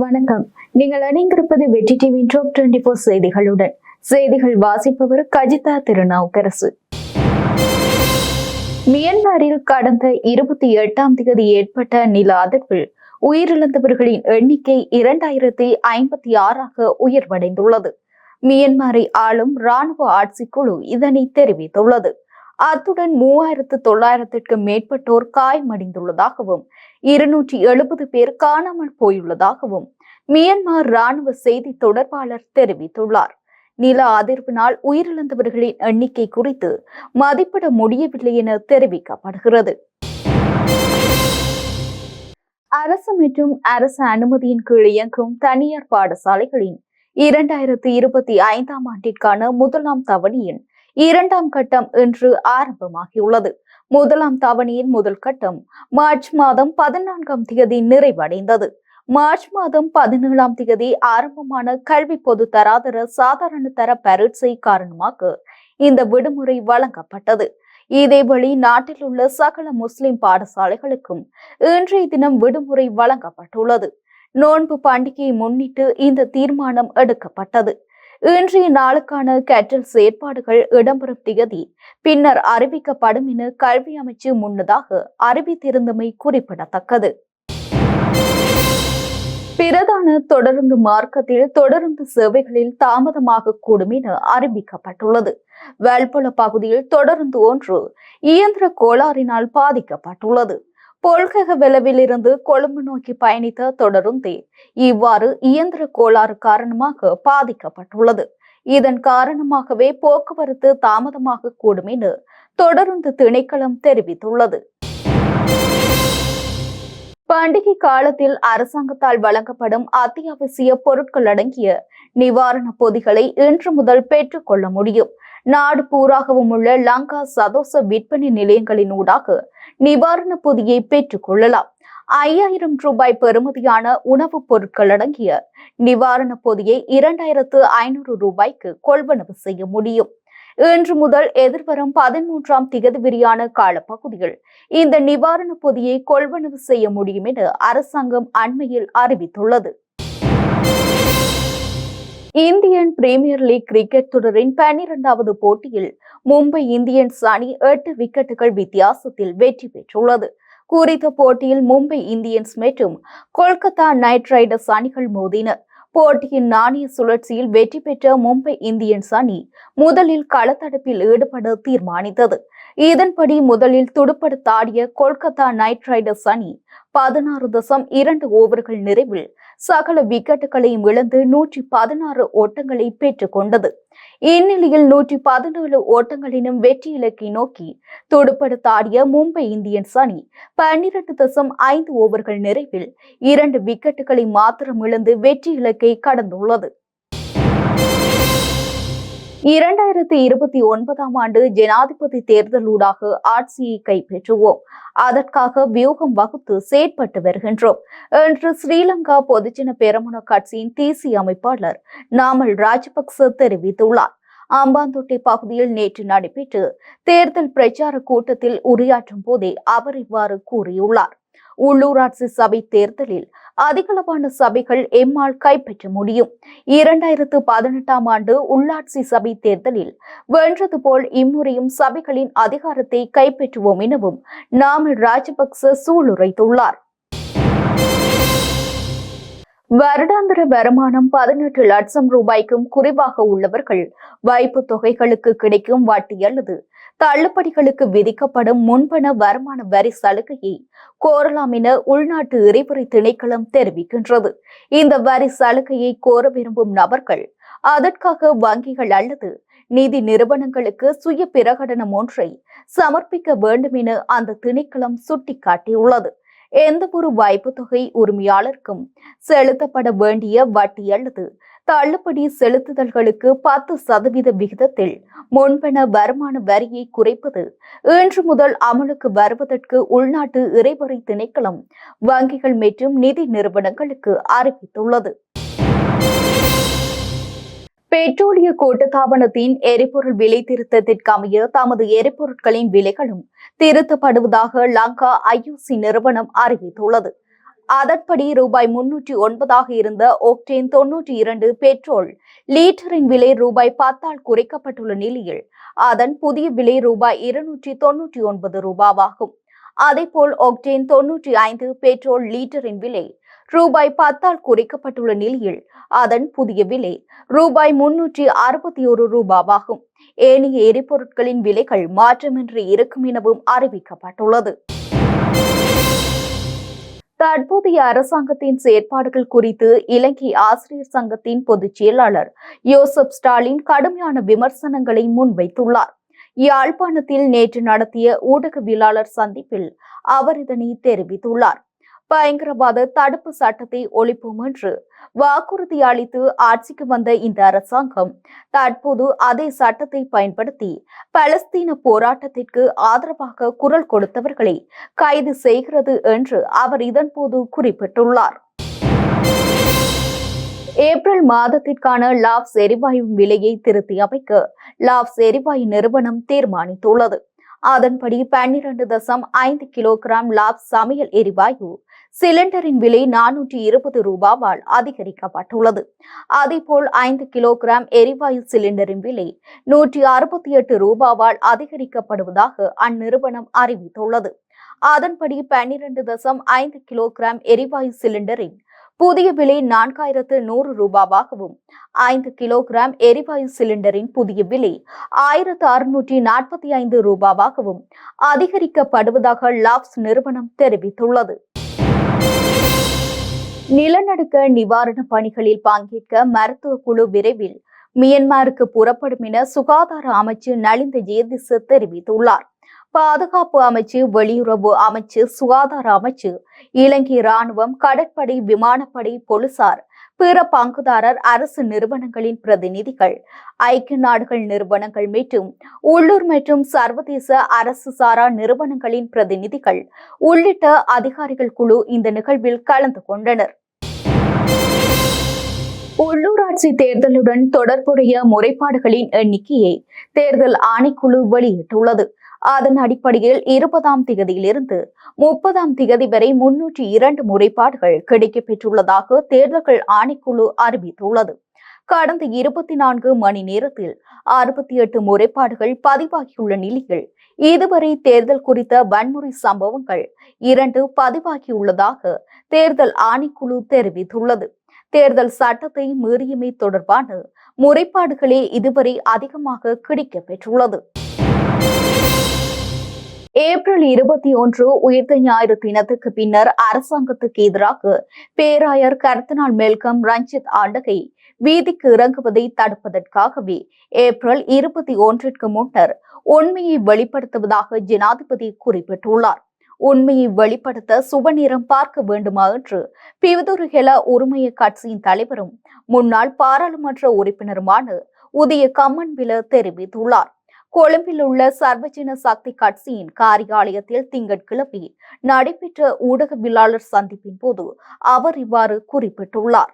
வணக்கம். நீங்கள் இணைந்திருப்பது வெற்றி டிவியின் டாப் டுவெண்டி போர் செய்திகளுடன். செய்திகள் வாசிப்பவர் கஜிதா திருநாவுக்கரசு. மியன்மாரில் கடந்த இருபத்தி எட்டாம் தேதி ஏற்பட்ட நில அதிர்வில் உயிரிழந்தவர்களின் எண்ணிக்கை இரண்டாயிரத்தி ஐம்பத்தி ஆறாக உயர்வடைந்துள்ளது. மியன்மாரை ஆளும் ராணுவ ஆட்சிக்குழு இதனை தெரிவித்துள்ளது. அத்துடன் மூவாயிரத்து தொள்ளாயிரத்திற்கு மேற்பட்டோர் காயமடைந்துள்ளதாகவும் இருநூற்றி எழுபது பேர் காணாமல் போயுள்ளதாகவும் மியன்மார் ராணுவ செய்தி தொடர்பாளர் தெரிவித்துள்ளார். நில அதிர்வினால் உயிரிழந்தவர்களின் எண்ணிக்கை குறித்து மதிப்பிட முடியவில்லை என தெரிவிக்கப்படுகிறது. அரசு மற்றும் அரசு அனுமதியின் கீழ் இயங்கும் தனியார் பாடசாலைகளின் இரண்டாயிரத்தி இருபத்தி ஐந்தாம் ஆண்டிற்கான முதலாம் தவணையின் இரண்டாம் கட்டம் இன்று ஆரம்பமாகியுள்ளது. முதலாம் தவணையின் முதல் கட்டம் மார்ச் மாதம் பதினான்காம் தேதி நிறைவடைந்தது. மார்ச் மாதம் பதினேழாம் தேதி ஆரம்பமான கல்வி பொது தராதர சாதாரண தர பரீட்சை காரணமாக இந்த விடுமுறை வழங்கப்பட்டது. இதேவழி நாட்டில் உள்ள சகல முஸ்லிம் பாடசாலைகளுக்கும் இன்றைய தினம் விடுமுறை வழங்கப்பட்டுள்ளது. நோன்பு பண்டிகையை முன்னிட்டு இந்த தீர்மானம் எடுக்கப்பட்டது. இன்றைய நாளுக்கான கற்றல் செயற்பாடுகள் இடம்பெறும் திகதி பின்னர் அறிவிக்கப்படும் என கல்வி அமைச்சு முன்னதாக அறிவித்திருந்தமை குறிப்பிடத்தக்கது. பிரதான தொடருந்து மார்க்கத்தில் தொடருந்து சேவைகளில் தாமதமாக கூடும் என அறிவிக்கப்பட்டுள்ளது. வேல்புல பகுதியில் தொடருந்து ஒன்று இயந்திர கோளாறினால் பாதிக்கப்பட்டுள்ளது. பொல்கக விளவிலிருந்து கொழும்பு நோக்கி பயணித்த தொடருந்தே இவ்வாறு இயந்திர கோளாறு காரணமாக பாதிக்கப்பட்டுள்ளது. இதன் காரணமாகவே போக்குவரத்து தாமதமாக கூடும் என தொடருந்து திணைக்களம் தெரிவித்துள்ளது. பண்டிகை காலத்தில் அரசாங்கத்தால் வழங்கப்படும் அத்தியாவசிய பொருட்கள் அடங்கிய நிவாரண பொதிகளை இன்று முதல் பெற்றுக்கொள்ள முடியும். நாடு பூராகவும் உள்ள லங்கா சதோச விற்பனை நிலையங்களின் ஊடாக நிவாரண பொதியை பெற்றுக் கொள்ளலாம் ஐயாயிரம் ரூபாய் பெறுமதியான உணவுப் பொருட்கள் அடங்கிய நிவாரண பொதியை இரண்டாயிரத்து ஐநூறு ரூபாய்க்கு கொள்வனவு செய்ய முடியும். இன்று முதல் எதிர்வரும் பதிமூன்றாம் திகதி விரியான காலப்பகுதியில் இந்த நிவாரண பொதியை கொள்வனவு செய்ய முடியும் என அரசாங்கம் அண்மையில் அறிவித்துள்ளது. இந்தியன் பிரீமியர் லீக் கிரிக்கெட் தொடரின் பன்னிரண்டாவது போட்டியில் மும்பை இந்தியன்ஸ் அணி எட்டு விக்கெட்டுகள் வித்தியாசத்தில் வெற்றி பெற்றுள்ளது. குறித்த போட்டியில் மும்பை இந்தியன்ஸ் மற்றும் கொல்கத்தா நைட் ரைடர்ஸ் அணிகள் மோதின. போட்டியின் நாணய சுழற்சியில் வெற்றி பெற்ற மும்பை இந்தியன்ஸ் அணி முதலில் களத்தடுப்பில் ஈடுபட தீர்மானித்தது. இதன்படி முதலில் துடுப்படுத்தாடிய கொல்கத்தா நைட் ரைடர்ஸ் அணி பதினாறு தசம் இரண்டு ஓவர்கள் நிறைவில் சகல விக்கெட்டுகளையும் இழந்து நூற்றி பதினாறு ஓட்டங்களை பெற்றுக் கொண்டது. இந்நிலையில் நூற்றி பதினேழு ஓட்டங்களினும் வெற்றி இலக்கை நோக்கி துடுப்படுத்தாடிய மும்பை இந்தியன்ஸ் அணி பன்னிரண்டு தசம் ஐந்து ஓவர்கள் நிறைவில் இரண்டு விக்கெட்டுகளை மாத்திரம் இழந்து வெற்றி இலக்கை கடந்துள்ளது. இரண்டாயிரத்தி இருபத்தி ஒன்பதாம் ஆண்டு ஜனாதிபதி தேர்தலூடாக ஆட்சியை கைப்பற்றுவோம். அதற்காக வியூகம் வகுத்து செயற்பட்டு வருகின்றோம். என்று ஸ்ரீலங்கா பொதுஜன பெரமுன கட்சியின் தேசிய அமைப்பாளர் நாமல் ராஜபக்ச தெரிவித்துள்ளார். அம்பாந்தோட்டை பகுதியில் நேற்று நடைபெற்று தேர்தல் பிரச்சார கூட்டத்தில் உரையாற்றும் போதே அவர் இவ்வாறு கூறியுள்ளார். உள்ளூராட்சி சபை தேர்தலில் அதிகளவான சபைகள் எம்மால் கைப்பற்ற முடியும். இரண்டாயிரத்து பதினெட்டாம் ஆண்டு உள்ளாட்சி சபை தேர்தலில் வென்றது போல் இம்முறையும் சபைகளின் அதிகாரத்தை கைப்பற்றுவோம் எனவும் நாமல் ராஜபக்ச சூளுரைத்துள்ளார். வருடாந்திர வருமானம் பதினெட்டு லட்சம் ரூபாய்க்கும் குறைவாக உள்ளவர்கள் வைப்பு தொகைகளுக்கு கிடைக்கும் வட்டி அல்லது தள்ளுபடிகளுக்கு விதிக்கப்படும் முன்பண வருமான வரி சலுகையை கோரலாம் என உள்நாட்டு எரிபொறை திணைக்களம் தெரிவிக்கின்றது. இந்த வரி சலுகையை கோர விரும்பும் நபர்கள் அதற்காக வங்கிகள் அல்லது நிதி நிறுவனங்களுக்கு சுய பிரகடனம் ஒன்றை சமர்ப்பிக்க வேண்டும் என அந்த திணைக்களம் சுட்டிக்காட்டியுள்ளது. எந்த ஒரு வாய்ப்பு தொகை உரிமையாளருக்கும் செலுத்தப்பட வேண்டிய வட்டி அல்லது தள்ளுபடி செலுத்துதல்களுக்கு பத்து சதவீத விகிதத்தில் முன்பென வருமான வரியை குறைப்பது இன்று முதல் அமலுக்கு வருவதற்கு உள்நாட்டு இறைவரை திணைக்களம் வங்கிகள் மற்றும் நிதி நிறுவனங்களுக்கு அறிவித்துள்ளது. பெட்ரோலிய கூட்டுத்தாபனத்தின் எரிபொருள் விலை திருத்தத்திற்கமைய தமது எரிபொருட்களின் விலைகளும் திருத்தப்படுவதாக லங்கா ஐயூசி நிறுவனம் அறிவித்துள்ளது. அதன்படி ரூபாய் முன்னூற்றி ஒன்பதாக இருந்த ஒக்டேன் தொன்னூற்றி இரண்டு பெட்ரோல் லீட்டரின் விலை ரூபாய் பத்தால் குறைக்கப்பட்டுள்ள நிலையில் அதன் புதிய விலை ரூபாய் இருநூற்றி தொன்னூற்றி ஒன்பது ரூபாவாகும். அதேபோல் ஒக்டேன் தொன்னூற்றி ஐந்து பெட்ரோல் லீட்டரின் விலை ரூபாய் பத்தால் குறைக்கப்பட்டுள்ள நிலையில் அதன் புதிய விலை ரூபாய் முன்னூற்றி அறுபத்தி ஒரு ரூபாவாகும். ஏனைய எரிபொருட்களின் விலைகள் மாற்றமின்றி இருக்கும் எனவும் அறிவிக்கப்பட்டுள்ளது. தற்போதைய அரசாங்கத்தின் செயற்பாடுகள் குறித்து இலங்கை ஆசிரியர் சங்கத்தின் பொதுச் செயலாளர் யோசப் ஸ்டாலின் கடுமையான விமர்சனங்களை முன்வைத்துள்ளார். யாழ்ப்பாணத்தில் நேற்று நடத்திய ஊடகவியலாளர் சந்திப்பில் அவர் இதனை தெரிவித்துள்ளார். பயங்கரவாத தடுப்பு சட்டத்தை ஒழிப்போம் என்று வாக்குறுதி அளித்து ஆட்சிக்கு வந்த இந்த அரசாங்கம் தற்போது அதே சட்டத்தை பயன்படுத்தி பலஸ்தீன போராட்டத்திற்கு ஆதரவாக குரல் கொடுத்தவர்களை கைது செய்கிறது என்று அவர் இதன்போது குறிப்பிட்டுள்ளார். ஏப்ரல் மாதத்திற்கான லாப்ஸ் எரிவாயு விலையை திருத்தி அமைக்க லாப்ஸ் எரிவாயு நிறுவனம் தீர்மானித்துள்ளது. அதன்படி பன்னிரண்டு தசம் ஐந்து கிலோகிராம் லாப்ஸ் சமையல் எரிவாயு சிலிண்டரின் விலை நானூற்றி இருபது ரூபாவால் அதிகரிக்கப்பட்டுள்ளது. அதேபோல் ஐந்து கிலோகிராம் எரிவாயு சிலிண்டரின் விலை நூற்றி அறுபத்தி எட்டு ரூபாவால் அதிகரிக்கப்படுவதாக அந்நிறுவனம் அறிவித்துள்ளது. அதன்படி பன்னிரண்டு தசம் ஐந்து கிலோகிராம் எரிவாயு சிலிண்டரின் புதிய விலை நான்காயிரத்து நூறு ரூபாவாகவும் ஐந்து கிலோகிராம் எரிவாயு சிலிண்டரின் புதிய விலை ஆயிரத்து அறுநூற்றி நாற்பத்தி ஐந்து ரூபாவாகவும் அதிகரிக்கப்படுவதாக லாப்ஸ் நிறுவனம் தெரிவித்துள்ளது. நிலநடுக்க நிவாரண பணிகளில் பங்கேற்க மருத்துவ குழு விரைவில் மியன்மாருக்கு புறப்படும் என சுகாதார அமைச்சு நலிந்த ஜேதிசு தெரிவித்துள்ளார். பாதுகாப்பு அமைச்சு வெளியுறவு அமைச்சு சுகாதார அமைச்சு இலங்கை ராணுவம் கடற்படை விமானப்படை போலீசார் பிற பங்குதாரர் அரசு நிறுவனங்களின் பிரதிநிதிகள் ஐக்கிய நாடுகள் நிறுவனங்கள் மற்றும் உள்ளூர் மற்றும் சர்வதேச அரசு சாரா நிறுவனங்களின் பிரதிநிதிகள் உள்ளிட்ட அதிகாரிகள் குழு இந்த நிகழ்வில் கலந்து கொண்டனர். உள்ளூராட்சி தேர்தலுடன் தொடர்புடைய முறைப்பாடுகளின் எண்ணிக்கையை தேர்தல் ஆணைக்குழு வெளியிட்டுள்ளது. அதன் அடிப்படையில் இருபதாம் தேதியிலிருந்து முப்பதாம் திகதி வரை முன்னூற்றி இரண்டு முறைப்பாடுகள் கிடைக்கப்பெற்றுள்ளதாக தேர்தல்கள் ஆணைக்குழு அறிவித்துள்ளது. கடந்த இருபத்தி நான்கு மணி நேரத்தில் அறுபத்தி எட்டு முறைப்பாடுகள் பதிவாகியுள்ள நிலையில் இதுவரை தேர்தல் குறித்த வன்முறை சம்பவங்கள் இரண்டு பதிவாகியுள்ளதாக தேர்தல் ஆணைக்குழு தெரிவித்துள்ளது. தேர்தல் சட்டத்தை மீறியமை தொடர்பான முறைப்பாடுகளே இதுவரை அதிகமாக கிடைக்கப்பெற்றுள்ளது ஏப்ரல் இருபத்தி ஒன்று உயிர்த்த ஞாயிறு தினத்துக்கு பின்னர் அரசாங்கத்துக்கு எதிராக பேராயர் கர்த்தனால் மேல்கம் ரஞ்சித் ஆண்டகை வீதிக்கு இறங்குவதை தடுப்பதற்காகவே ஏப்ரல் இருபத்தி ஒன்றிற்கு முன்னர் உண்மையை வெளிப்படுத்துவதாக ஜனாதிபதி குறிப்பிட்டுள்ளார். உண்மையை வெளிப்படுத்த சுபநேரம் பார்க்க வேண்டுமா என்று பிவதுருகெல உரிமைய கட்சியின் தலைவரும் முன்னாள் பாராளுமன்ற உறுப்பினருமான உதய கம்மன்பில தெரிவித்துள்ளார். கொழும்பில் உள்ள சர்வஜன சக்தி கட்சியின் காரியாலயத்தில் திங்கட்கிழமை நடைபெற்ற ஊடகவியலாளர் சந்திப்பின் போது அவர் இவ்வாறு குறிப்பிட்டுள்ளார்.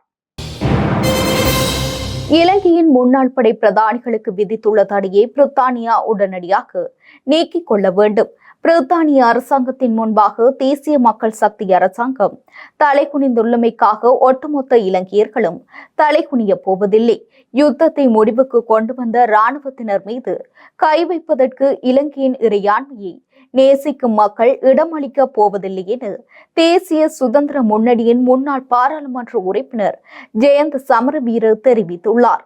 இலங்கையின் முன்னாள் படை பிரதானிகளுக்கு விதித்துள்ள தடையை பிரித்தானியா உடனடியாக நீக்கிக் கொள்ள வேண்டும். பிரித்தானிய அரசாங்கத்தின் முன்பாக தேசிய மக்கள் சக்தி அரசாங்கம் தலைகுனிந்துள்ளமைக்காக ஒட்டுமொத்த இலங்கையர்களும் தலைகுனிய போவதில்லை. யுத்தத்தை முடிவுக்கு கொண்டு வந்த இராணுவத்தினர் மீது கை வைப்பதற்கு இலங்கையின் இறையாண்மையை நேசிக்கும் மக்கள் இடமளிக்க போவதில்லை என தேசிய சுதந்திர முன்னணியின் முன்னாள் பாராளுமன்ற உறுப்பினர் ஜெயந்த் சமரவீர தெரிவித்துள்ளார்.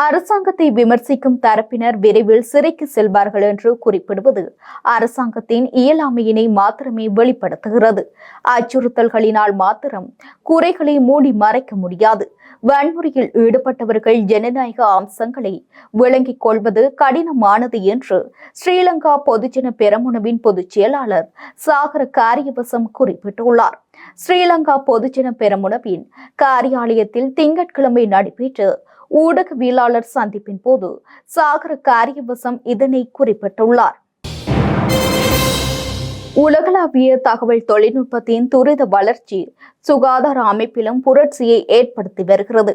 அரசாங்கத்தை விமர்சிக்கும் தரப்பினர் விரைவில் சிறைக்கு செல்வார்கள் என்று குறிப்பிடுவது அரசாங்கத்தின் இயலாமையினை மாத்திரமே வெளிப்படுத்துகிறது. அச்சுறுத்தல்களினால் மாத்திரம் குறைகளை மூடி மறைக்க முடியாது. வன்முறையில் ஈடுபட்டவர்கள் ஜனநாயக அம்சங்களை விளங்கிக் கொள்வது கடினமானது என்று ஸ்ரீலங்கா பொதுஜன பெரமுனவின் பொதுச் செயலாளர் சாகர காரியவசம் குறிப்பிட்டுள்ளார். ஸ்ரீலங்கா பொதுஜன பெரமுனவின் காரியாலயத்தில் திங்கட்கிழமை நடைபெற்ற ஊடகவியலாளர் சந்திப்பின் போது சாகர காரியவசம் இதனை குறிப்பிட்டுள்ளார். உலகளாவிய தகவல் தொழில்நுட்பத்தின் துரித வளர்ச்சி சுகாதார அமைப்பிலும் புரட்சியை ஏற்படுத்தி வருகிறது.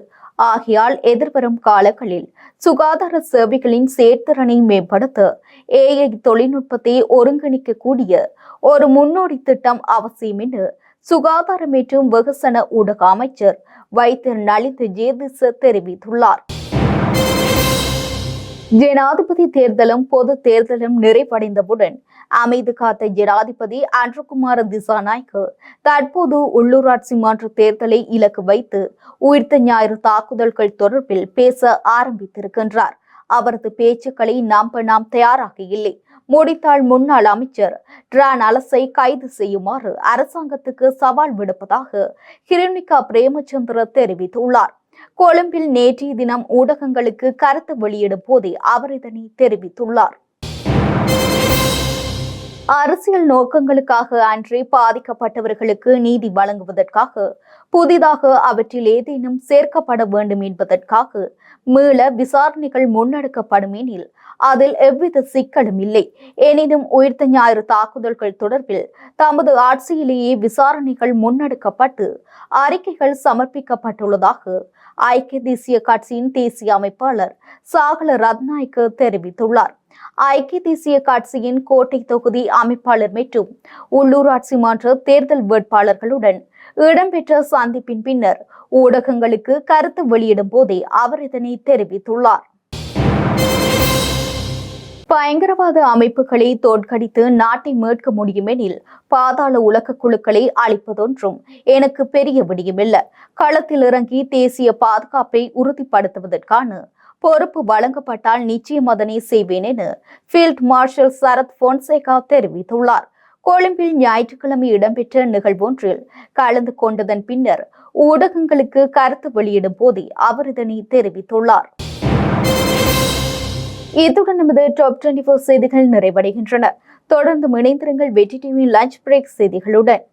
ஆகையால் எதிர்வரும் காலங்களில் சுகாதார சேவைகளின் சேர்த்திறனை மேம்படுத்த ஏஐ தொழில்நுட்பத்தை ஒருங்கிணைக்கக்கூடிய ஒரு முன்னோடி திட்டம் அவசியம் என்று சுகாதார மற்றும் வெகுசன ஊடக அமைச்சர் வைத்தியர் நலித் ஜேதிச தெரிவித்துள்ளார். ஜனாதிபதி தேர்தலும் பொது தேர்தலும் நிறைவடைந்தவுடன் அமைதி காத்த ஜனாதிபதி அன்றுகுமார திசாநாயக்கு தற்போது உள்ளூராட்சி மன்ற தேர்தலை இலக்கு வைத்து உயிர்த்த ஞாயிறு தாக்குதல்கள் தொடர்பில் பேச ஆரம்பித்திருக்கின்றார். அவரது பேச்சுக்களை நாம் நாம் தயாராக இல்லை. முடித்தால் முன்னாள் அமைச்சர். டிரான் அலசை கைது செய்யுமாறு அரசாங்கத்துக்கு சவால் விடுப்பதாக ஹிரணிகா பிரேமச்சந்திர தெரிவித்துள்ளார். கொழும்பில் நேற்றைய தினம் ஊடகங்களுக்கு கருத்து வெளியிடும் போதே அவர் இதனை தெரிவித்துள்ளார். அரசியல் நோக்கங்களுக்காக அன்றே பாதிக்கப்பட்டவர்களுக்கு நீதி வழங்குவதற்காக புதிதாக அவற்றில் ஏதேனும் சேர்க்கப்பட வேண்டும் என்பதற்காக மீள விசாரணைகள் முன்னெடுக்கப்படும் எனில் அதில் எவ்வித சிக்கலும் இல்லை. எனினும் உயிர்த்த ஞாயிறு தாக்குதல்கள் தொடர்பில் தமது ஆட்சியிலேயே விசாரணைகள் முன்னெடுக்கப்பட்டு அறிக்கைகள் சமர்ப்பிக்கப்பட்டுள்ளதாக ஐக்கிய தேசிய கட்சியின் தேசிய அமைப்பாளர் சாகல ரத்நாயக்கு தெரிவித்துள்ளார். ஐக்கிய தேசிய கட்சியின் கோட்டை தொகுதி அமைப்பாளர் மற்றும் உள்ளூராட்சி மன்ற தேர்தல் வேட்பாளர்களுடன் இடம்பெற்ற சந்திப்பின் பின்னர் ஊடகங்களுக்கு கருத்து வெளியிடும் போதே அவர் இதனை தெரிவித்துள்ளார். பயங்கரவாத அமைப்புகளை தோற்கடித்து நாட்டை மீட்க முடியுமெனில் பாதாள உலக குழுக்களை அழிப்பதொன்றும் எனக்கு பெரிய விடியுமில்ல. களத்தில் இறங்கி தேசிய பாதுகாப்பை உறுதிப்படுத்துவதற்கான பொறுப்பு வழங்கப்பட்டால் நிச்சயம் அதனை செய்வேன் என ஃபீல்ட் மார்ஷல் சரத் போன்சேகா தெரிவித்துள்ளார். கொழும்பில் ஞாயிற்றுக்கிழமை இடம்பெற்ற நிகழ்வொன்றில் கலந்து கொண்டதன் பின்னர் ஊடகங்களுக்கு கருத்து வெளியிடும் போதே அவர் இதனை தெரிவித்துள்ளார். இத்துடன் நமது டாப் டுவெண்டி செய்திகள் நிறைவடைகின்றன. தொடர்ந்து இணைந்திருங்கள் வெற்றி டிவி லஞ்ச் பிரேக் செய்திகளுடன்.